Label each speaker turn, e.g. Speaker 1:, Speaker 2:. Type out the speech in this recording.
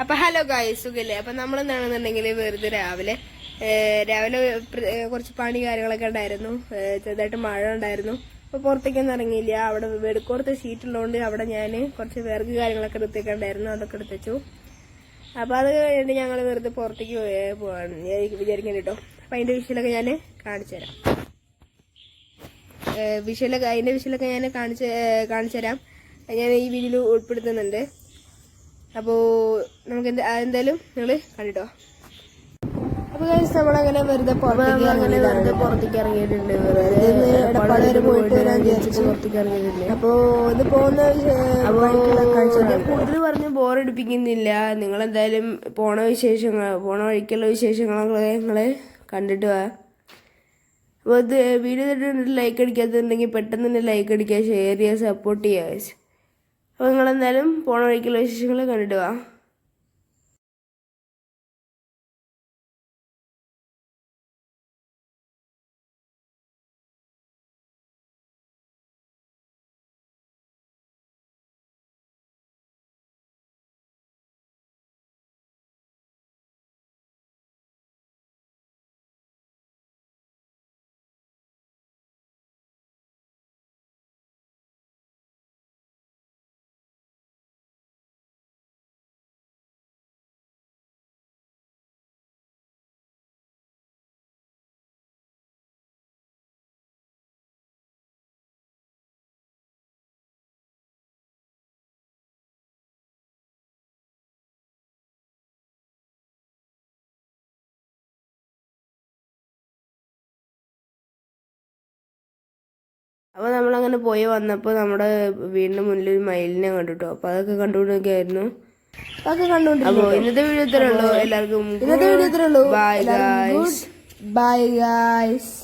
Speaker 1: അപ്പൊ ഹലോ ഗായ് സുഖല്ലേ? അപ്പൊ നമ്മൾ എന്താണെന്നുണ്ടെങ്കിൽ വെറുതെ രാവിലെ രാവിലെ കുറച്ച് പണി കാര്യങ്ങളൊക്കെ ഉണ്ടായിരുന്നു. ചെറുതായിട്ട് മഴ ഉണ്ടായിരുന്നു. അപ്പൊ പുറത്തേക്കൊന്നും ഇറങ്ങിയില്ല. അവിടെ വെടുക്കോർത്ത് ഷീറ്റ് ഉള്ളതുകൊണ്ട് അവിടെ ഞാൻ കുറച്ച് വിറക് കാര്യങ്ങളൊക്കെ എടുത്തേക്കാൻ ഉണ്ടായിരുന്നു. അതൊക്കെ എടുത്തു അപ്പൊ അത് കഴിഞ്ഞിട്ട് ഞങ്ങൾ വെറുതെ പുറത്തേക്ക് പോവാണ്. വിചാരിക്കാൻ കേട്ടോ. അപ്പൊ അതിന്റെ വിഷയമൊക്കെ ഞാൻ കാണിച്ചു തരാം. ഏഹ് വിഷയമൊക്കെ അതിന്റെ വിഷയമൊക്കെ ഞാൻ കാണിച്ച് കാണിച്ചു തരാം. ഞാൻ ഈ വീഡിയോയിൽ ഉൾപ്പെടുത്തുന്നുണ്ട്. അപ്പോൾ നമുക്ക് എന്ത് എന്തായാലും നിങ്ങൾ കണ്ടിട്ടോ? അപ്പോൾ നമ്മളങ്ങനെ വെറുതെ അങ്ങനെ വെറുതെ പുറത്തേക്ക് ഇറങ്ങിയിട്ടുണ്ട്. വെറുതെ പോയിട്ട് വരാൻ വിചാരിച്ചു. പുറത്തേക്ക് ഇറങ്ങിയിട്ടുണ്ട്. അപ്പോൾ ഇത് പോകുന്ന കൂടുതൽ പറഞ്ഞ് ബോറടിപ്പിക്കുന്നില്ല നിങ്ങൾ എന്തായാലും പോണ വിശേഷങ്ങൾ പോണ വഴിക്കുള്ള വിശേഷങ്ങളൊക്കെ നിങ്ങൾ കണ്ടിട്ട് വാ. അപ്പോൾ ഇത് വീഡിയോ ലൈക്ക് അടിക്കാത്തുണ്ടെങ്കിൽ പെട്ടെന്ന് തന്നെ ലൈക്ക് അടിക്കുക ഷെയർ ചെയ്യുക സപ്പോർട്ട് ചെയ്യുക. അപ്പോൾ നിങ്ങളെന്തായാലും പോണ വഴിക്കുള്ള വിശേഷങ്ങൾ കണ്ടിട്ട് വാ. അപ്പോൾ നമ്മളങ്ങനെ പോയി വന്നപ്പോൾ നമ്മുടെ വീടിന്റെ മുന്നിൽ ഒരു മയിലിനെ കണ്ടു കേട്ടോ അപ്പോൾ അതൊക്കെ കണ്ടുകൊണ്ടിരിക്കുകയായിരുന്നു അതൊക്കെ കണ്ടുകൊണ്ട് ഇന്നത്തെ വീഡിയോ ഇത്രേ ഉള്ളൂ. എല്ലാവർക്കും ഇന്നത്തെ വീഡിയോ ഇത്രേ ഉള്ളൂ. Bye guys
Speaker 2: bye guys